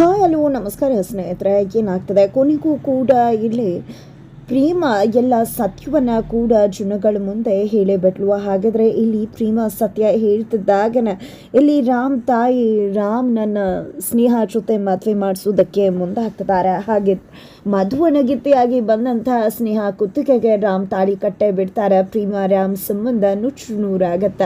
Hi hello ನಮಸ್ಕಾರ ಸ್ನೇಹಿತರೆ. ಏನಾಗ್ತದೆ? ಕೊನೆಗೂ ಕೂಡ ಇಲ್ಲಿ ಪ್ರೇಮ ಎಲ್ಲ ಸತ್ಯವನ್ನ ಕೂಡ ಜನಗಳ ಮುಂದೆ ಹೇಳೇ ಬಿಟ್ಲು ಹಾಗಾದ್ರೆ ಇಲ್ಲಿ ಪ್ರೇಮ ಸತ್ಯ ಹೇಳ್ತಿದ್ದಾಗನ ಇಲ್ಲಿ ರಾಮ್ ತಾಯಿ, ರಾಮ್ ನನ್ನ ಸ್ನೇಹ ಜೊತೆ ಮದುವೆ ಮಾಡಿಸೋದಕ್ಕೆ ಮುಂದಾಗ್ತಿದ್ದಾರೆ. ಹಾಗೆ ಮಧುವನಗಿತ್ತಿಯಾಗಿ ಬಂದಂತಹ ಸ್ನೇಹ ಕುತ್ತಿಗೆಗೆ ರಾಮ್ ತಾಳಿ ಕಟ್ಟೆ ಬಿಡ್ತಾರೆ. ಪ್ರೇಮ, ರಾಮ್ ಸಂಬಂಧ ನುಚ್ಚು ನೂರಾಗತ್ತ.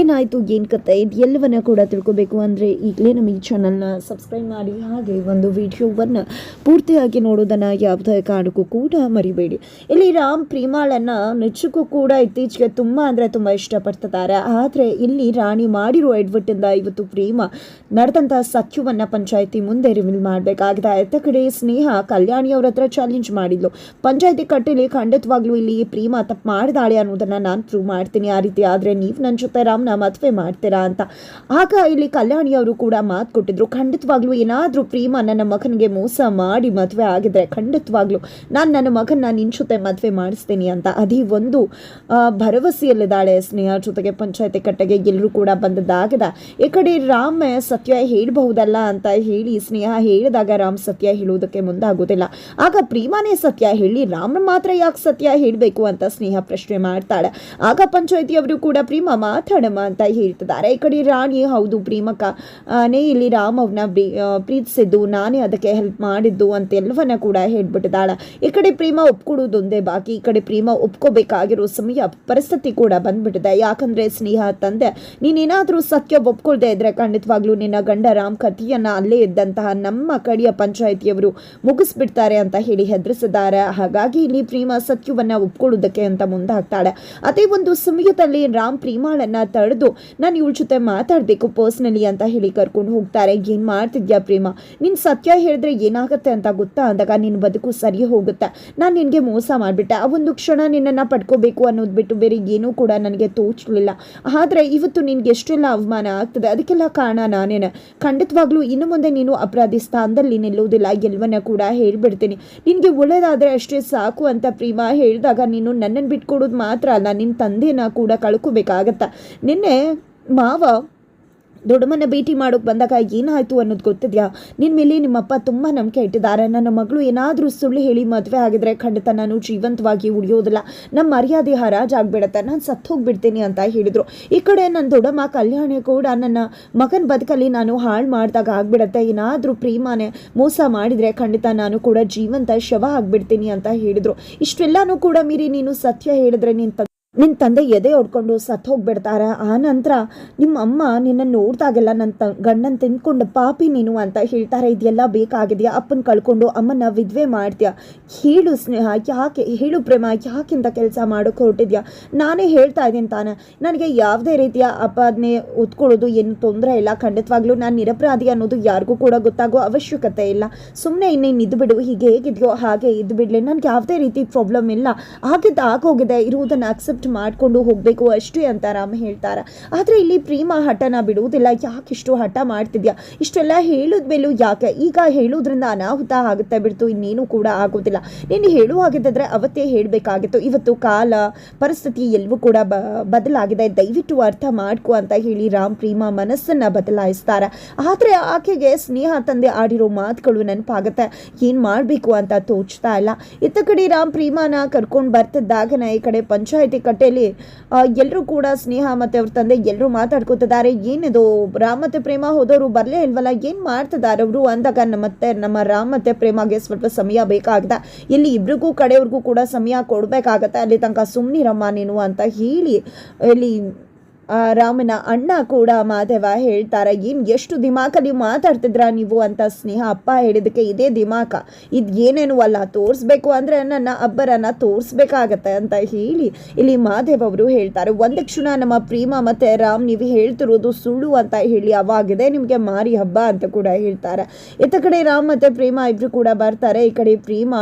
ಏನಾಯ್ತು, ಏನ್ ಕತೆ ಇದು ಎಲ್ಲವನ್ನ ಕೂಡ ತಿಳ್ಕೊಬೇಕು ಅಂದ್ರೆ ಈಗಲೇ ನಮ್ಮ ಈ ಚಾನಲ್ನ ಸಬ್ಸ್ಕ್ರೈಬ್ ಮಾಡಿ, ಹಾಗೆ ಒಂದು ವಿಡಿಯೋವನ್ನು ಪೂರ್ತಿಯಾಗಿ ನೋಡೋದನ್ನ ಯಾವುದೇ ಕಾರಣಕ್ಕೂ ಕೂಡ ಮರಿಬೇಡಿ. ಇಲ್ಲಿ ರಾಮ್ ಪ್ರೀಮಾಳನ್ನು ನಿಜಕ್ಕೂ ಕೂಡ ಇತ್ತೀಚೆಗೆ ತುಂಬ ಅಂದ್ರೆ ತುಂಬಾ ಇಷ್ಟಪಡ್ತಿದ್ದಾರೆ. ಆದ್ರೆ ಇಲ್ಲಿ ರಾಣಿ ಮಾಡಿರೋ ಎಡ್ವರ್ಟ್ ಇಂದ ಇವತ್ತು ಪ್ರೀಮ ನಡೆದಂತಹ ಸತ್ಯವನ್ನ ಪಂಚಾಯಿತಿ ಮುಂದೆ ರಿವೀಲ್ ಮಾಡಬೇಕಾಗಿದೆ. ಎತ್ತ ಕಡೆ ಸ್ನೇಹ ಕಲ್ಯಾಣಿ ಅವ್ರ ಹತ್ರ ಚಾಲೆಂಜ್ ಮಾಡಿದ್ಲು. ಪಂಚಾಯತಿ ಕಟ್ಟೆಲಿ ಖಂಡಿತವಾಗ್ಲೂ ಇಲ್ಲಿ ಪ್ರೀಮ ತಪ್ಪು ಮಾಡಿದಾಳೆ ಅನ್ನೋದನ್ನ ನಾನು ಪ್ರೂವ್ ಮಾಡ್ತೀನಿ. ಆ ರೀತಿ ಆದ್ರೆ ನೀವು ನನ್ನ ಜೊತೆ ರಾಮ್ನ ಮದುವೆ ಮಾಡ್ತೀರಾ ಅಂತ. ಆಗ ಇಲ್ಲಿ ಕಲ್ಯಾಣಿ ಅವರು ಕೂಡ ಮಾತು ಕೊಟ್ಟಿದ್ರು. ಖಂಡಿತವಾಗ್ಲೂ ಏನಾದರೂ ಪ್ರೀಮ ನನ್ನ ಮಗನಿಗೆ ಮೋಸ ಮಾಡಿ ಮದುವೆ ಆಗಿದ್ರೆ ಖಂಡಿತವಾಗ್ಲೂ ನಾನು ನನ್ನ ಮಗನ ನಿನ್ನ ಜೊತೆ ಮದುವೆ ಮಾಡಿಸ್ತೀನಿ ಅಂತ. ಅದೇ ಒಂದು ಭರವಸೆಯಲ್ಲಿದ್ದಾಳೆ ಸ್ನೇಹ ಜೊತೆಗೆ ಪಂಚಾಯತಿ ಕಟ್ಟೆಗೆ ಎಲ್ಲರೂ ಕೂಡ ಬಂದದಾಗದ ಈ ಕಡೆ ರಾಮ್ ಸತ್ಯ ಹೇಳಬಹುದಲ್ಲ ಅಂತ ಹೇಳಿ ಸ್ನೇಹ ಹೇಳಿದಾಗ ರಾಮ್ ಸತ್ಯ ಹೇಳುವುದಕ್ಕೆ ಮುಂದಾಗುವುದಿಲ್ಲ. ಆಗ ಪ್ರೀಮಾನೇ ಸತ್ಯ ಹೇಳಿ ರಾಮ್ ಮಾತ್ರ ಯಾಕೆ ಸತ್ಯ ಹೇಳಬೇಕು ಅಂತ ಸ್ನೇಹ ಪ್ರಶ್ನೆ ಮಾಡ್ತಾಳೆ. ಆಗ ಪಂಚಾಯತಿಯವರು ಕೂಡ ಪ್ರೀಮ ಮಾತಾಡಮ್ಮ ಅಂತ ಹೇಳ್ತಿದ್ದಾರೆ. ಈ ಕಡೆ ರಾಣಿ, ಹೌದು ಪ್ರೇಮಕ್ಕ ನೇ ಇಲ್ಲಿ ರಾಮ್ ಅವ್ನ ಪ್ರೀತಿಸಿದ್ದು, ನಾನೇ ಅದಕ್ಕೆ ಹೆಲ್ಪ್ ಮಾಡಿದ್ದು ಅಂತ ಎಲ್ಲವನ್ನ ಕೂಡ ಹೇಳ್ಬಿಟ್ಟಿದ್ದಾಳೆ. ಈ ಕಡೆ ಪ್ರೇಮ ಒಪ್ಕೊಡೋದೊಂದೇ ಬಾಕಿ. ಈ ಕಡೆ ಪ್ರೇಮ ಒಪ್ಕೋಬೇಕಾಗಿರೋ ಸಮಯ ಪರಿಸ್ಥಿತಿ ಕೂಡ ಬಂದ್ಬಿಟ್ಟಿದೆ. ಯಾಕಂದ್ರೆ ಸ್ನೇಹ, ತಂದೆ, ನೀನೇನಾದರೂ ಸತ್ಯ ಒಪ್ಕೊಳ್ದೇ ಇದ್ರೆ ಖಂಡಿತವಾಗ್ಲೂ ನಿನ್ನ ಗಂಡ ರಾಮ್ ಕಥೆಯನ್ನು ಅಲ್ಲೇ ಇದ್ದಂತಹ ನಮ್ಮ ಕಡೆಯ ಪಂಚಾಯತಿಯವರು ಮುಗಿಸ್ಬಿಡ್ತಾರೆ ಅಂತ ಹೇಳಿ ಹೆದರಿಸಿದ್ದಾರೆ. ಹಾಗಾಗಿ ಇಲ್ಲಿ ಪ್ರೇಮ ಸತ್ಯವನ್ನ ಒಪ್ಕೊಳ್ಳೋದಕ್ಕೆ ಅಂತ ಮುಂದಾಗ್ತಾಳೆ. ಅದೇ ಒಂದು ಸಮಯದಲ್ಲಿ ರಾಮ್ ಪ್ರೇಮಾಳನ್ನು ತಡೆದು, ನಾನು ಇವಳ ಜೊತೆ ಮಾತಾಡಬೇಕು ಪರ್ಸ್ನಲಿ ಅಂತ ಹೇಳಿ ಕರ್ಕೊಂಡು ಹೋಗ್ತಾರೆ. ಏನ್ ಮಾಡ್ತಿದ್ಯಾ ಪ್ರೇಮ? ನಿನ್ನ ಸತ್ಯ ಹೇಳಿದ್ರೆ ಏನಾಗುತ್ತೆ ಅಂತ ಗೊತ್ತಾ? ಅಂದಾಗ ನಿನ್ನ ಬದುಕು ಸರಿ ಹೋಗುತ್ತೆ. ನಾನು ನಿನಗೆ ಮೋಸ ಮಾಡಿಬಿಟ್ಟೆ. ಆ ಒಂದು ಕ್ಷಣ ನಿನ್ನನ್ನು ಪಡ್ಕೋಬೇಕು ಅನ್ನೋದು ಬಿಟ್ಟು ಬೇರೆ ಏನೂ ಕೂಡ ನನಗೆ ತೋಚಲಿಲ್ಲ. ಆದರೆ ಇವತ್ತು ನಿನಗೆ ಎಷ್ಟೆಲ್ಲ ಅವಮಾನ ಆಗ್ತದೆ, ಅದಕ್ಕೆಲ್ಲ ಕಾರಣ ನಾನೇನೆ. ಖಂಡಿತವಾಗ್ಲೂ ಇನ್ನು ಮುಂದೆ ನೀನು ಅಪರಾಧಿ ಸ್ಥಾನದಲ್ಲಿ ನಿಲ್ಲುವುದಿಲ್ಲ ಎಲ್ಲವನ್ನ ಕೂಡ ಹೇಳ್ಬಿಡ್ತೀನಿ. ನಿನಗೆ ಒಳ್ಳೆಯದಾದರೆ ಅಷ್ಟೇ ಸಾಕು ಅಂತ ಪ್ರೇಮ ಹೇಳಿದಾಗ ನೀನು ನನ್ನನ್ನು ಬಿಟ್ಕೊಡೋದು ಮಾತ್ರ ಅಲ್ಲ ನಿನ್ನ ತಂದೆನ ಕೂಡ ಕಳ್ಕೋಬೇಕಾಗತ್ತ. ನಿನ್ನೆ ಮಾವ ದೊಡ್ಡಮ್ಮನ ಭೇಟಿ ಮಾಡೋಕೆ ಬಂದಾಗ ಏನಾಯಿತು ಅನ್ನೋದು ಗೊತ್ತಿದೆಯಾ? ನಿನ್ನ ಮೇಲೆ ನಿಮ್ಮಪ್ಪ ತುಂಬ ನಂಬಿಕೆ ಇಟ್ಟಿದ್ದಾರೆ. ನನ್ನ ಮಗಳು ಏನಾದರೂ ಸುಳ್ಳು ಹೇಳಿ ಮದುವೆ ಆಗಿದ್ರೆ ಖಂಡಿತ ನಾನು ಜೀವಂತವಾಗಿ ಉಳಿಯೋದಿಲ್ಲ. ನಮ್ಮ ಮರ್ಯಾದೆ ಹರಾಜಾಗ್ಬಿಡತ್ತೆ ನಾನು ಸತ್ತು ಹೋಗ್ಬಿಡ್ತೀನಿ ಅಂತ ಹೇಳಿದರು. ಈ ಕಡೆ ನನ್ನ ದೊಡ್ಡಮ್ಮ ಕಲ್ಯಾಣಿ ಕೂಡ ನನ್ನ ಮಗನ ಬದುಕಲ್ಲಿ ನಾನು ಹಾಳು ಮಾಡಿದಾಗ ಆಗ್ಬಿಡತ್ತೆ. ಏನಾದರೂ ಪ್ರೇಮನೆ ಮೋಸ ಮಾಡಿದರೆ ಖಂಡಿತ ನಾನು ಕೂಡ ಜೀವಂತ ಶವ ಆಗಿಬಿಡ್ತೀನಿ ಅಂತ ಹೇಳಿದರು. ಇಷ್ಟೆಲ್ಲನೂ ಕೂಡ ಮೀರಿ ನೀನು ಸತ್ಯ ಹೇಳಿದ್ರೆ ನಿನ್ನ ನಿನ್ನ ತಂದೆ ಎದೆ ಹೊಡ್ಕೊಂಡು ಸತ್ತು ಹೋಗ್ಬಿಡ್ತಾರೆ. ಆ ನಂತರ ನಿಮ್ಮ ಅಮ್ಮ ನಿನ್ನ ನೋಡಿದಾಗೆಲ್ಲ ನನ್ನ ತ, ಗಂಡನ ತಿಂದ್ಕೊಂಡು ಪಾಪಿ ನೀನು ಅಂತ ಹೇಳ್ತಾರೆ. ಇದೆಲ್ಲ ಬೇಕಾಗಿದೆಯಾ? ಅಪ್ಪನ ಕಳ್ಕೊಂಡು ಅಮ್ಮನ ವಿಧವೆ ಮಾಡ್ತೀಯಾ? ಹೇಳು ಸ್ನೇಹ, ಯಾಕೆ, ಹೇಳು ಪ್ರೇಮ, ಯಾಕಿಂತ ಕೆಲಸ ಮಾಡೋಕೆ ಹೊರಟಿದ್ಯಾ? ನಾನೇ ಹೇಳ್ತಾ ಇದ್ದೀನಿ ತಾನೆ. ನನಗೆ ಯಾವುದೇ ರೀತಿಯ ಅಪಾದನೆ ಒತ್ಕೊಳ್ಳೋದು ಏನು ತೊಂದರೆ ಇಲ್ಲ. ಖಂಡಿತವಾಗ್ಲೂ ನಾನು ನಿರಪರಾಧಿ ಅನ್ನೋದು ಯಾರಿಗೂ ಕೂಡ ಗೊತ್ತಾಗೋ ಅವಶ್ಯಕತೆ ಇಲ್ಲ. ಸುಮ್ಮನೆ ಇನ್ನೇನು ಇದ್ದು ಬಿಡು. ಹೀಗೆ ಹೇಗಿದೆಯೋ ಹಾಗೆ ಇದ್ದು ಬಿಡಲಿ ನನಗೆ ಯಾವುದೇ ರೀತಿ ಪ್ರಾಬ್ಲಮ್ ಇಲ್ಲ. ಆಗಿದ್ದು ಆಗೋಗಿದೆ ಇರುವುದನ್ನು ಅಕ್ಸೆಪ್ಟ್ ಮಾಡಿಕೊಂಡು ಹೋಗಬೇಕು ಅಷ್ಟೇ ಅಂತ ರಾಮ ಹೇಳ್ತಾರೆ. ಆದರೆ ಇಲ್ಲಿ ಪ್ರೇಮ ಹಠನ ಬಿಡುವುದಿಲ್ಲ. ಯಾಕಿಷ್ಟು ಹಠ ಮಾಡ್ತಿದ್ಯಾ? ಇಷ್ಟೆಲ್ಲ ಹೇಳಿದ್ಮೇಲೂ ಯಾಕೆ? ಈಗ ಹೇಳೋದ್ರಿಂದ ಅನಾಹುತ ಆಗುತ್ತೆ ಬಿಡ್ತು. ಇನ್ನೇನು ಕೂಡ ಆಗೋದಿಲ್ಲ. ನೀನು ಹೇಳು ಆಗಿದ್ದಾದ್ರೆ ಅವತ್ತೇ ಹೇಳಬೇಕಾಗಿತ್ತು. ಇವತ್ತು ಕಾಲ, ಪರಿಸ್ಥಿತಿ ಎಲ್ಲವೂ ಕೂಡ ಬದಲಾಗಿದೆ. ದಯವಿಟ್ಟು ಅರ್ಥ ಮಾಡ್ಕೊ ಅಂತ ಹೇಳಿ ರಾಮ್ ಪ್ರೀಮಾ ಮನಸ್ಸನ್ನು ಬದಲಾಯಿಸ್ತಾರೆ. ಆದರೆ ಆಕೆಗೆ ಸ್ನೇಹ ತಂದೆ ಆಡಿರೋ ಮಾತುಗಳು ನೆನಪಾಗುತ್ತೆ. ಏನು ಮಾಡಬೇಕು ಅಂತ ತೋಚ್ತಾ ಇಲ್ಲ. ಇತ್ತ ಕಡೆ ರಾಮ್ ಪ್ರೀಮಾನ ಕರ್ಕೊಂಡು ಬರ್ತಿದ್ದಾಗನ ಈ ಕಡೆ ಪಂಚಾಯತಿ ಕಟ್ಟೆಯಲ್ಲಿ ಎಲ್ಲರೂ ಕೂಡ ಸ್ನೇಹ ಮತ್ತು ಅವ್ರ ತಂದೆ ಎಲ್ಲರೂ ಮಾತಾಡ್ಕೋತಿದ್ದಾರೆ. ಏನಿದು, ರಾಮ್ ಮತ್ತು ಪ್ರೇಮ ಹೋದವರು ಬರಲೇ ಇಲ್ವಲ್ಲ? ಏನು ಮಾಡ್ತಿದ್ದಾರೆ ಅವರು ಅಂದಾಗ ನಮ್ಮ ಮತ್ತೆ, ನಮ್ಮ ರಾಮ್ ಮತ್ತು ಪ್ರೇಮಗೆ ಸ್ವಲ್ಪ ಸಮಯ ಬೇಕಾಗಿದೆ. ಇಲ್ಲಿ ಇಬ್ರಿಗೂ ಕಡೆಯವ್ರಿಗೂ ಕೂಡ ಸಮಯ ಕೊಡಬೇಕಾಗತ್ತೆ. ಅಲ್ಲಿ ತನಕ ಸುಮ್ಮನಿರಮ್ಮ ನೀನು ಅಂತ ಹೇಳಿ, ಇಲ್ಲಿ ರಾಮನ ಅಣ್ಣ ಕೂಡ ಮಾದೇವ ಹೇಳ್ತಾರೆ, ಏನು ಎಷ್ಟು ದಿಮಾಕಲ್ಲಿ ಮಾತಾಡ್ತಿದ್ರ ನೀವು? ಅಂತ ಸ್ನೇಹ ಅಪ್ಪ ಹೇಳಿದಕ್ಕೆ ಇದೇ ದಿಮಾಕ. ಇದು ಏನೇನು ಅಲ್ಲ, ತೋರಿಸ್ಬೇಕು ಅಂದರೆ ನನ್ನ ಅಬ್ಬರನ್ನ ತೋರಿಸ್ಬೇಕಾಗತ್ತೆ ಅಂತ ಹೇಳಿ ಇಲ್ಲಿ ಮಾದೇವ್ ಅವರು ಹೇಳ್ತಾರೆ. ಒಂದು ಕ್ಷಣ ನಮ್ಮ ಪ್ರೇಮ ಮತ್ತು ರಾಮ್ ನೀವು ಹೇಳ್ತಿರೋದು ಸುಳ್ಳು ಅಂತ ಹೇಳಿ ಅವಾಗಿದೆ ನಿಮಗೆ ಮಾರಿ ಹಬ್ಬ ಅಂತ ಕೂಡ ಹೇಳ್ತಾರೆ. ಇತ್ತ ಕಡೆ ರಾಮ್ ಮತ್ತು ಪ್ರೇಮ ಇಬ್ಬರು ಕೂಡ ಬರ್ತಾರೆ, ಈ ಕಡೆ ಪ್ರೇಮ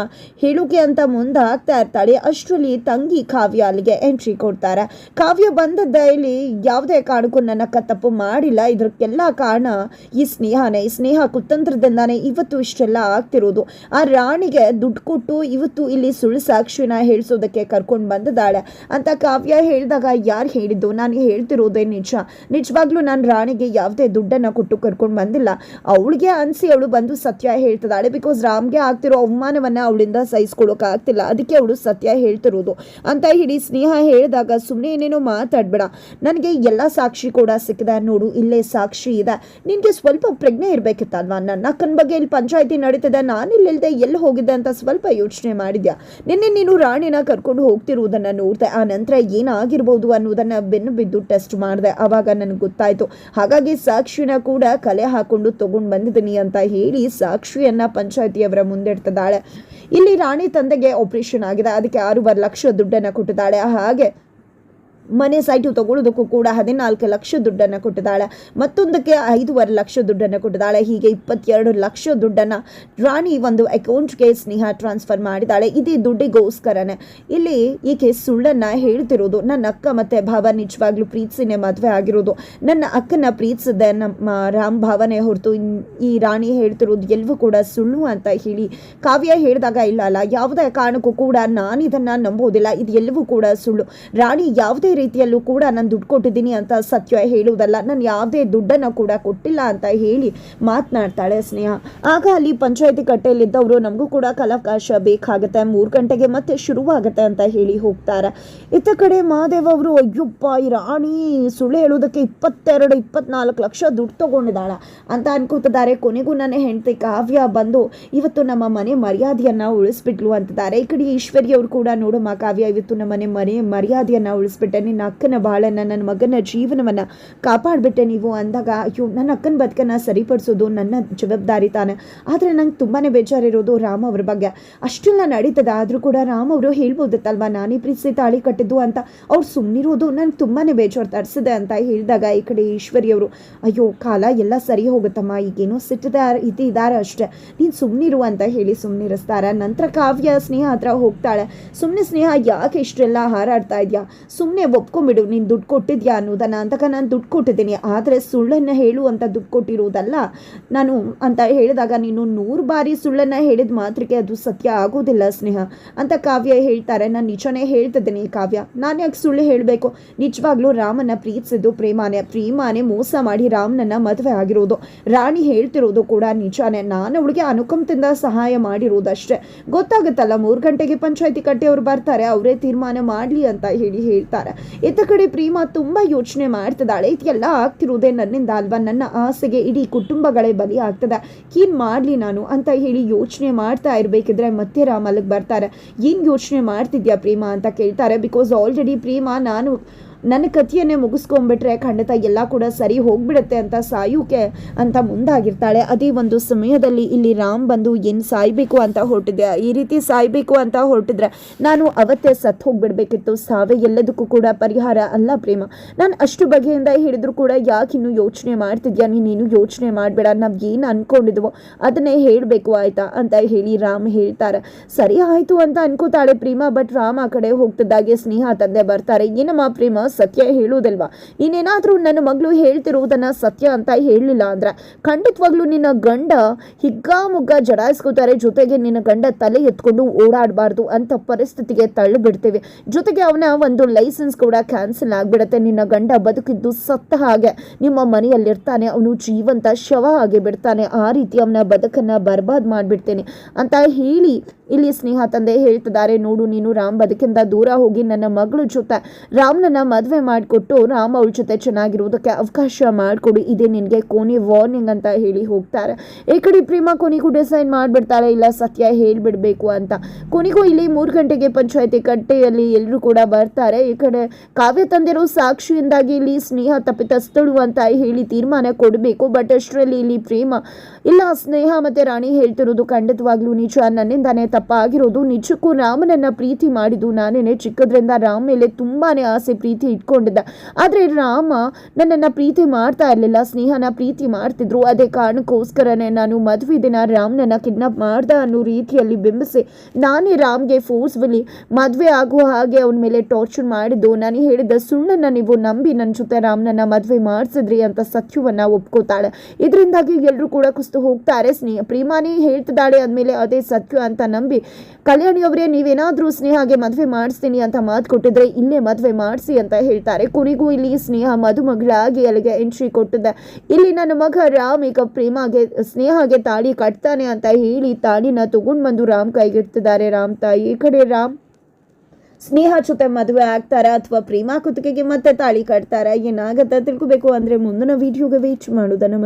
ಹೇಳುಕೆ ಅಂತ ಮುಂದೆ ಆಗ್ತಾ ಇರ್ತಾಳೆ. ಅಷ್ಟರಲ್ಲಿ ತಂಗಿ ಕಾವ್ಯ ಅಲ್ಲಿಗೆ ಎಂಟ್ರಿ ಕೊಡ್ತಾರೆ. ಕಾವ್ಯ ಬಂದದ್ದ ಇಲ್ಲಿ ಯಾವುದೇ ಕಾರಣಕ್ಕೂ ನನ್ನ ಅಕ್ಕ ತಪ್ಪು ಮಾಡಿಲ್ಲ. ಇದಕ್ಕೆಲ್ಲ ಕಾರಣ ಈ ಸ್ನೇಹನೇ. ಈ ಸ್ನೇಹ ಕುತಂತ್ರದಿಂದಾನೇ ಇವತ್ತು ಇಷ್ಟೆಲ್ಲ ಆಗ್ತಿರೋದು. ಆ ರಾಣಿಗೆ ದುಡ್ಡು ಕೊಟ್ಟು ಇವತ್ತು ಇಲ್ಲಿ ಸುಳ್ಳು ಸಾಕ್ಷಿನ ಹೇಳಿಸೋದಕ್ಕೆ ಕರ್ಕೊಂಡು ಬಂದಿದ್ದಾಳೆ. ಅಂತ ಕಾವ್ಯ ಹೇಳಿದಾಗ ಯಾರು ಹೇಳಿದ್ದು? ನಾನು ಹೇಳ್ತಿರೋದೇ ನಿಜ. ನಿಜವಾಗ್ಲೂ ನಾನು ರಾಣಿಗೆ ಯಾವುದೇ ದುಡ್ಡನ್ನು ಕೊಟ್ಟು ಕರ್ಕೊಂಡು ಬಂದಿಲ್ಲ. ಅವಳಿಗೆ ಅನಿಸಿ ಅವಳು ಬಂದು ಸತ್ಯ ಹೇಳ್ತಿದ್ದಾಳೆ. ಬಿಕಾಸ್ ರಾಮ್ಗೆ ಆಗ್ತಿರೋ ಅವಮಾನವನ್ನು ಅವಳಿಂದ ಸಹಿಸ್ಕೊಳ್ಳೋಕ್ಕಾಗ್ತಿಲ್ಲ ಅದಕ್ಕೆ ಅವಳು ಸತ್ಯ ಹೇಳ್ತಿರೋದು. ಅಂತ ಹೇಳಿ ಸ್ನೇಹ ಹೇಳಿದಾಗ ಸುಮ್ಮನೆ ಏನೇನೋ ಮಾತಾಡ್ಬೇಡ. ನನಗೆ ಎಲ್ಲ ಸಾಕ್ಷಿ ಕೂಡ ಸಿಕ್ಕಿದೆ ನೋಡು, ಇಲ್ಲೇ ಸಾಕ್ಷಿ ಇದೆ. ನಿನಗೆ ಸ್ವಲ್ಪ ಪ್ರಜ್ಞೆ ಇರಬೇಕಿತ್ತಲ್ವಾ? ನನ್ನ ಅಕ್ಕನ ಬಗ್ಗೆ ಇಲ್ಲಿ ಪಂಚಾಯತಿ ನಡೀತದೆ, ನಾನು ಇಲ್ಲಿಲ್ಲದೆ ಎಲ್ಲಿ ಹೋಗಿದ್ದೆ ಅಂತ ಸ್ವಲ್ಪ ಯೋಚನೆ ಮಾಡಿದ್ಯಾ? ನಿನ್ನೆ ನೀನು ರಾಣಿನ ಕರ್ಕೊಂಡು ಹೋಗ್ತಿರುವುದನ್ನು ನೋಡಿದೆ, ಆ ನಂತರ ಏನಾಗಿರ್ಬೋದು ಅನ್ನೋದನ್ನು ಬೆನ್ನು ಬಿದ್ದು ಟೆಸ್ಟ್ ಮಾಡಿದೆ ಆವಾಗ ನನಗೆ ಗೊತ್ತಾಯಿತು. ಹಾಗಾಗಿ ಸಾಕ್ಷಿನ ಕೂಡ ಕಲೆ ಹಾಕೊಂಡು ತಗೊಂಡು ಬಂದಿದ್ದೀನಿ ಅಂತ ಹೇಳಿ ಸಾಕ್ಷಿಯನ್ನ ಪಂಚಾಯತಿಯವರ ಮುಂದಿಡ್ತಿದ್ದಾಳೆ ಇಲ್ಲಿ ರಾಣಿ ತಂದೆಗೆ ಆಪರೇಷನ್ ಆಗಿದೆ, ಅದಕ್ಕೆ ಆರೂವರೆ ಲಕ್ಷ ದುಡ್ಡನ್ನು ಕೊಟ್ಟಿದ್ದಾಳೆ. ಹಾಗೆ ಮನೆ ಸೈಟು ತಗೊಳ್ಳೋದಕ್ಕೂ ಕೂಡ ಹದಿನಾಲ್ಕು ಲಕ್ಷ ದುಡ್ಡನ್ನು ಕೊಟ್ಟಿದ್ದಾಳೆ. ಮತ್ತೊಂದಕ್ಕೆ ಐದೂವರೆ ಲಕ್ಷ ದುಡ್ಡನ್ನು ಕೊಟ್ಟಿದ್ದಾಳೆ. ಹೀಗೆ ಇಪ್ಪತ್ತೆರಡು ಲಕ್ಷ ದುಡ್ಡನ್ನು ರಾಣಿ ಒಂದು ಅಕೌಂಟ್ಗೆ ಸ್ನೇಹ ಟ್ರಾನ್ಸ್ಫರ್ ಮಾಡಿದ್ದಾಳೆ. ಇದೇ ದುಡ್ಡಿಗೋಸ್ಕರನೇ. ಇಲ್ಲಿ ಈಕೆ ಸುಳ್ಳನ್ನು ಹೇಳ್ತಿರೋದು. ನನ್ನ ಅಕ್ಕ ಮತ್ತು ಭಾವ ನಿಜವಾಗ್ಲೂ ಪ್ರೀತಿಸಿನೇ ಮದುವೆ ಆಗಿರೋದು. ನನ್ನ ಅಕ್ಕನ ಪ್ರೀತಿಸಿದೆ ನಮ್ಮ ರಾಮ್ ಭಾವನೆ ಹೊರತು ಈ ರಾಣಿ ಹೇಳ್ತಿರೋದು ಎಲ್ಲವೂ ಕೂಡ ಸುಳ್ಳು ಅಂತ ಹೇಳಿ ಕಾವ್ಯ ಹೇಳಿದಾಗ ಇಲ್ಲ ಅಲ್ಲ, ಯಾವುದೇ ಕಾರಣಕ್ಕೂ ಕೂಡ ನಾನು ಇದನ್ನು ನಂಬೋದಿಲ್ಲ ಇದು ಎಲ್ಲವೂ ಕೂಡ ಸುಳ್ಳು. ರಾಣಿ ಯಾವುದೇ ರೀತಿಯಲ್ಲೂ ಕೂಡ ನಾನು ದುಡ್ಡು ಕೊಟ್ಟಿದ್ದೀನಿ ಅಂತ ಸತ್ಯ ಹೇಳುವುದಲ್ಲ. ನಾನು ಯಾವುದೇ ದುಡ್ಡನ್ನು ಕೂಡ ಕೊಟ್ಟಿಲ್ಲ ಅಂತ ಹೇಳಿ ಮಾತನಾಡ್ತಾಳೆ ಸ್ನೇಹ. ಆಗ ಅಲ್ಲಿ ಪಂಚಾಯತಿ ಕಟ್ಟೆಯಲ್ಲಿದ್ದವರು ನಮಗೂ ಕೂಡ ಕಲಾವಕಾಶ ಬೇಕಾಗುತ್ತೆ, ಮೂರು ಗಂಟೆಗೆ ಮತ್ತೆ ಶುರುವಾಗುತ್ತೆ ಅಂತ ಹೇಳಿ ಹೋಗ್ತಾರೆ. ಇತ್ತ ಕಡೆ ಮಹಾದೇವ್ ಅವರು, ಅಯ್ಯಪ್ಪ, ಈ ರಾಣಿ ಸುಳ್ಳು ಹೇಳೋದಕ್ಕೆ ಇಪ್ಪತ್ತೆರಡು, ಇಪ್ಪತ್ನಾಲ್ಕು ಲಕ್ಷ ದುಡ್ಡು ತಗೊಂಡಿದ್ದಾಳ ಅಂತ ಅನ್ಕೋತಿದ್ದಾರೆ. ಕೊನೆಗೂ ನನ್ನ ಹೆಂಡತಿ ಕಾವ್ಯ ಬಂದು ಇವತ್ತು ನಮ್ಮ ಮನೆ ಮರ್ಯಾದೆಯನ್ನು ಉಳಿಸ್ಬಿಟ್ಲು ಅಂತಿದ್ದಾರೆ. ಈ ಕಡೆ ಈಶ್ವರಿ ಅವರು ಕೂಡ ನೋಡಮ್ಮ ಕಾವ್ಯ, ಇವತ್ತು ನಮ್ಮ ಮನೆ ಮನೆ ಮರ್ಯಾದೆಯನ್ನು ಉಳಿಸ್ಬಿಟ್ಟೆ. ನಿನ್ನ ಅಕ್ಕನ ಬಾಳನ್ನು, ನನ್ನ ಮಗನ ಜೀವನವನ್ನ ಕಾಪಾಡಿಬಿಟ್ಟೆ ನೀವು ಅಂದಾಗ, ಅಯ್ಯೋ, ನನ್ನ ಅಕ್ಕನ ಬದುಕನ್ನ ಸರಿಪಡಿಸೋದು ನನ್ನ ಜವಾಬ್ದಾರಿ ತಾನೆ. ಆದರೆ ನಂಗೆ ತುಂಬಾನೇ ಬೇಜಾರಿರೋದು ರಾಮ್ ಅವ್ರ ಬಗ್ಗೆ. ಅಷ್ಟೆಲ್ಲ ನಡೀತದೆ, ಆದರೂ ಕೂಡ ರಾಮ್ ಅವರು ಹೇಳ್ಬೋದಿತ್ತಲ್ವಾ, ನಾನೇ ಪ್ರೀತಿಸಿ ತಾಳಿ ಕಟ್ಟಿದ್ದು ಅಂತ. ಅವ್ರು ಸುಮ್ಮನಿರೋದು ನಂಗೆ ತುಂಬಾನೇ ಬೇಜಾರು ತರಿಸಿದೆ ಅಂತ ಹೇಳಿದಾಗ ಈ ಕಡೆ ಈಶ್ವರಿಯವರು ಅಯ್ಯೋ, ಕಾಲ ಎಲ್ಲ ಸರಿ ಹೋಗುತ್ತಮ್ಮ, ಈಗೇನೋ ಸಿಟ್ಟದ ಇದು ಇದ್ದಾರೆ ಅಷ್ಟೇ. ನೀನು ಸುಮ್ಮನಿರು ಅಂತ ಹೇಳಿ ಸುಮ್ಮನಿರಿಸ್ತಾರೆ ನಂತರ ಕಾವ್ಯ ಸ್ನೇಹ ಹತ್ರ ಹೋಗ್ತಾಳೆ. ಸುಮ್ಮನೆ ಸ್ನೇಹ ಯಾಕೆ ಇಷ್ಟೆಲ್ಲ ಹಾರಾಡ್ತಾ ಇದೆಯಾ? ಸುಮ್ಮನೆ ಒಪ್ಕೊಂಬಿಡು ನೀನು ದುಡ್ಡು ಕೊಟ್ಟಿದ್ಯಾ ಅನ್ನೋದನ್ನ ಅಂತಕ ನಾನು ದುಡ್ಡು ಕೊಟ್ಟಿದ್ದೀನಿ, ಆದರೆ ಸುಳ್ಳನ್ನು ಹೇಳು ಅಂತ ದುಡ್ಡು ಕೊಟ್ಟಿರುವುದಲ್ಲ ನಾನು ಅಂತ ಹೇಳಿದಾಗ, ನೀನು ನೂರು ಬಾರಿ ಸುಳ್ಳನ್ನು ಹೇಳಿದ ಮಾತ್ರಕ್ಕೆ ಅದು ಸತ್ಯ ಆಗೋದಿಲ್ಲ ಸ್ನೇಹ ಅಂತ ಕಾವ್ಯ ಹೇಳ್ತಾರೆ. ನಾನು ನಿಜನೇ ಹೇಳ್ತಿದ್ದೀನಿ ಕಾವ್ಯ. ನಾನು ಯಾಕೆ ಸುಳ್ಳು ಹೇಳಬೇಕು? ನಿಜವಾಗ್ಲೂ ರಾಮನ ಪ್ರೀತಿಸಿದ್ದು ಪ್ರೇಮಾನೆ. ಪ್ರೇಮಾನೆ ಮೋಸ ಮಾಡಿ ರಾಮನನ್ನ ಮದುವೆ ಆಗಿರೋದು. ರಾಣಿ ಹೇಳ್ತಿರೋದು ಕೂಡ ನಿಜಾನೇ. ನಾನು ಅವಳಿಗೆ ಅನುಕಂಪದಿಂದ ಸಹಾಯ ಮಾಡಿರೋದಷ್ಟೇ. ಗೊತ್ತಾಗುತ್ತಲ್ಲ, ಮೂರು ಗಂಟೆಗೆ ಪಂಚಾಯತಿ ಕಟ್ಟೆಯವರು ಬರ್ತಾರೆ, ಅವರೇ ತೀರ್ಮಾನ ಮಾಡಲಿ ಅಂತ ಹೇಳಿ ಹೇಳ್ತಾರೆ. ಇತ್ತ ಕಡೆ ಪ್ರೀಮಾ ತುಂಬ ಯೋಚನೆ ಮಾಡ್ತಿದ್ದಾಳೆ. ಇದೆಲ್ಲ ಆಗ್ತಿರೋದೇ ನನ್ನಿಂದ ಅಲ್ವಾ? ನನ್ನ ಆಸೆಗೆ ಇಡೀ ಕುಟುಂಬಗಳೇ ಬಲಿ ಆಗ್ತದೆ. ಏನು ಮಾಡಲಿ ನಾನು ಅಂತ ಹೇಳಿ ಯೋಚನೆ ಮಾಡ್ತಾ ಇರಬೇಕಿದ್ರೆ ಮತ್ತೆ ರಾಮ್ ಅಲ್ಲಿಗೆ ಬರ್ತಾರೆ. ಏನು ಯೋಚನೆ ಮಾಡ್ತಿದ್ಯಾ ಪ್ರೀಮಾ ಅಂತ ಕೇಳ್ತಾರೆ. ಬಿಕಾಸ್ ಆಲ್ರೆಡಿ ಪ್ರೀಮಾ ನಾನು ನನ್ನ ಕಥೆಯನ್ನೇ ಮುಗಿಸ್ಕೊಂಡ್ಬಿಟ್ರೆ ಖಂಡಿತ ಎಲ್ಲ ಕೂಡ ಸರಿ ಹೋಗ್ಬಿಡುತ್ತೆ ಅಂತ ಸಾಯುಕೆ ಅಂತ ಮುಂದಾಗಿರ್ತಾಳೆ. ಅದೇ ಒಂದು ಸಮಯದಲ್ಲಿ ಇಲ್ಲಿ ರಾಮ್ ಬಂದು ಏನು ಸಾಯ್ಬೇಕು ಅಂತ ಹೊರಟಿದ್ಯಾ ಈ ರೀತಿ ಸಾಯ್ಬೇಕು ಅಂತ ಹೊರಟಿದ್ರೆ ನಾನು ಅವತ್ತೇ ಸತ್ತು ಹೋಗ್ಬಿಡ್ಬೇಕಿತ್ತು. ಸಾವೇ ಎಲ್ಲದಕ್ಕೂ ಕೂಡ ಪರಿಹಾರ ಅಲ್ಲ ಪ್ರೇಮ. ನಾನು ಅಷ್ಟು ಬಗೆಯಿಂದ ಹೇಳಿದ್ರು ಕೂಡ ಯಾಕೆ ಇನ್ನು ಯೋಚನೆ ಮಾಡ್ತಿದ್ಯಾ? ನೀನು ಯೋಚನೆ ಮಾಡಬೇಡ. ನಾವು ಏನು ಅನ್ಕೊಂಡಿದ್ವೋ ಅದನ್ನೇ ಹೇಳಬೇಕು ಆಯ್ತಾ ಅಂತ ಹೇಳಿ ರಾಮ್ ಹೇಳ್ತಾರೆ. ಸರಿ ಆಯಿತು ಅಂತ ಅನ್ಕೋತಾಳೆ ಪ್ರೇಮ, ಬಟ್ ರಾಮ್ ಆ ಕಡೆ ಹೋಗ್ತಿದ್ದಾಗೆ ಸ್ನೇಹ ತಂದೆ ಬರ್ತಾರೆ. ಏನಮ್ಮ ಪ್ರೇಮ ಸತ್ಯ ಹೇಳುವುದಿಲ್ವಾ? ಇನ್ನೇನಾದರೂ ನನ್ನ ಮಗಳು ಹೇಳ್ತಿರುವುದನ್ನ ಸತ್ಯ ಅಂತ ಹೇಳಲಿಲ್ಲ ಅಂದ್ರೆ? ಖಂಡಿತವಾಗ್ಲೂ ನಿನ್ನ ಗಂಡ ಹಿಗ್ಗಾಮುಗ್ಗ ಜಡಾಯಿಸ್ಕೋತಾರೆ, ಜೊತೆಗೆ ನಿನ್ನ ಗಂಡ ತಲೆ ಎತ್ಕೊಂಡು ಓಡಾಡಬಾರ್ದು ಅಂತ ಪರಿಸ್ಥಿತಿಗೆ ತಳ್ಳಿಬಿಡ್ತೀವಿ. ಜೊತೆಗೆ ಅವನ ಒಂದು ಲೈಸೆನ್ಸ್ ಕೂಡ ಕ್ಯಾನ್ಸಲ್ ಆಗಿಬಿಡುತ್ತೆ. ನಿನ್ನ ಗಂಡ ಬದುಕಿದ್ದು ಸತ್ತ ಹಾಗೆ ನಿಮ್ಮ ಮನೆಯಲ್ಲಿರ್ತಾನೆ, ಅವನು ಜೀವಂತ ಶವ ಆಗಿ ಬಿಡ್ತಾನೆ. ಆ ರೀತಿ ಅವನ ಬದುಕನ್ನ ಬರ್ಬಾದ್ ಮಾಡಿಬಿಡ್ತೇನೆ ಅಂತ ಹೇಳಿ ಇಲ್ಲಿ ಸ್ನೇಹ ತಂದೆ ಹೇಳ್ತಿದ್ದಾರೆ. ನೋಡು, ನೀನು ರಾಮ್ ಬದುಕಿಂದ ದೂರ ಹೋಗಿ ನನ್ನ ಮಗಳ ಜೊತೆ ರಾಮ್ನನ್ನ ಮದುವೆ ಮಾಡಿಕೊಟ್ಟು ರಾಮ್ ಅವಳ ಜೊತೆ ಚೆನ್ನಾಗಿರೋದಕ್ಕೆ ಅವಕಾಶ ಮಾಡಿಕೊಡಿ. ಇದೇ ನಿನಗೆ ಕೊನೆ ವಾರ್ನಿಂಗ್ ಅಂತ ಹೇಳಿ ಹೋಗ್ತಾರೆ. ಈ ಕಡೆ ಪ್ರೇಮ ಕೊನೆಗೂ ಡಿಸೈನ್ ಮಾಡಿಬಿಡ್ತಾರೆ. ಇಲ್ಲ, ಸತ್ಯ ಹೇಳಿಬಿಡಬೇಕು ಅಂತ. ಕೊನೆಗೂ ಇಲ್ಲಿ ಮೂರು ಗಂಟೆಗೆ ಪಂಚಾಯತಿ ಕಟ್ಟೆಯಲ್ಲಿ ಎಲ್ಲರೂ ಕೂಡ ಬರ್ತಾರೆ. ಈ ಕಡೆ ಕಾವ್ಯ ತಂದಿರೋ ಸಾಕ್ಷಿಯಿಂದಾಗಿ ಇಲ್ಲಿ ಸ್ನೇಹ ತಪ್ಪಿತಸ್ಥಳು ಅಂತ ಹೇಳಿ ತೀರ್ಮಾನ ಕೊಡಬೇಕು. ಬಟ್ ಅಷ್ಟರಲ್ಲಿ ಇಲ್ಲಿ ಪ್ರೇಮ, ಇಲ್ಲ, ಸ್ನೇಹ ಮತ್ತೆ ರಾಣಿ ಹೇಳ್ತಿರೋದು ಖಂಡಿತವಾಗ್ಲೂ ನಿಜ. ನನ್ನಿಂದಾನೇ ತಪ್ಪಾಗಿರೋದು. ನಿಜಕ್ಕೂ ರಾಮನನ್ನ ಪ್ರೀತಿ ಮಾಡಿದ್ದು ನಾನೇನೆ. ಚಿಕ್ಕದ್ರಿಂದ ರಾಮ್ ಮೇಲೆ ತುಂಬಾನೇ ಆಸೆ, ಪ್ರೀತಿ ಇಟ್ಕೊಂಡಿದ್ದ. ಆದರೆ ರಾಮ ನನ್ನನ್ನು ಪ್ರೀತಿ ಮಾಡ್ತಾ ಇರಲಿಲ್ಲ, ಸ್ನೇಹನ ಪ್ರೀತಿ ಮಾಡ್ತಿದ್ರು. ಅದೇ ಕಾರಣಕ್ಕೋಸ್ಕರನೇ ನಾನು ಮದುವೆ ದಿನ ರಾಮ್ನನ್ನ ಕಿಡ್ನಾಪ್ ಮಾಡ್ದ ಅನ್ನೋ ರೀತಿಯಲ್ಲಿ ಬಿಂಬಿಸಿ ನಾನೇ ರಾಮ್ಗೆ ಫೋರ್ಸ್ಫುಲಿ ಮದುವೆ ಆಗುವ ಹಾಗೆ ಅವನ ಮೇಲೆ ಟಾರ್ಚರ್ ಮಾಡಿದ್ದು. ನಾನು ಹೇಳಿದ ಸುಳ್ಳನ್ನು ನೀವು ನಂಬಿ ನನ್ನ ಜೊತೆ ರಾಮ್ನನ್ನ ಮದುವೆ ಮಾಡಿಸಿದ್ರಿ ಅಂತ ಸತ್ಯವನ್ನ ಒಪ್ಕೋತಾಳೆ. ಇದರಿಂದಾಗಿ ಎಲ್ಲರೂ ಕೂಡ ಕುಸ್ತು ಹೋಗ್ತಾರೆ. ಸ್ನೇಹ, ಪ್ರೇಮಾನೇ ಹೇಳ್ತಿದ್ದಾಳೆ ಅಂದಮೇಲೆ ಅದೇ ಸತ್ಯ ಅಂತ ನಂಬಿ ಕಲ್ಯಾಣಿ ಅವರೇ ನೀವೇನಾದರೂ ಸ್ನೇಹಗೆ ಮದುವೆ ಮಾಡಿಸ್ತೀನಿ ಅಂತ ಮಾತು ಕೊಟ್ಟಿದ್ರೆ ಇಲ್ಲೇ ಮದುವೆ ಮಾಡಿಸಿ ಅಂತ ಹೇಳ್ತಾರೆ. ಕುರಿಗೂ ಇಲ್ಲಿ ಸ್ನೇಹ ಮಧುಮಗಳಾಗಿ ಅಲ್ಲಿಗೆ ಎಂಟ್ರಿ ಕೊಟ್ಟಿದೆ. ಇಲ್ಲಿ ನನ್ನ ಮಗ ರಾಮ್, ಈಗ ಪ್ರೇಮಗೆ, ಸ್ನೇಹಗೆ ತಾಳಿ ಕಟ್ತಾನೆ ಅಂತ ಹೇಳಿ ತಾಳಿನ ತಗೊಂಡು ಬಂದು ರಾಮ್ ಕೈಗಿಡ್ತಿದ್ದಾರೆ ರಾಮ್ ತಾಯಿ, ಈ ಕಡೆ ರಾಮ್, ಸ್ನೇಹ ಜೊತೆ ಮದುವೆ ಆಗ್ತಾರ ಅಥವಾ ಪ್ರೇಮ ಕುತ್ತಿಗೆಗೆ ಮತ್ತೆ ತಾಳಿ ಕಟ್ತಾರ? ಏನಾಗತ್ತ ತಿಳ್ಕೊಬೇಕು. ಅಂದ್ರೆ ಮುಂದಿನ ವಿಡಿಯೋಗೆ ವೇಟ್ ಮಾಡೋದನ್ನ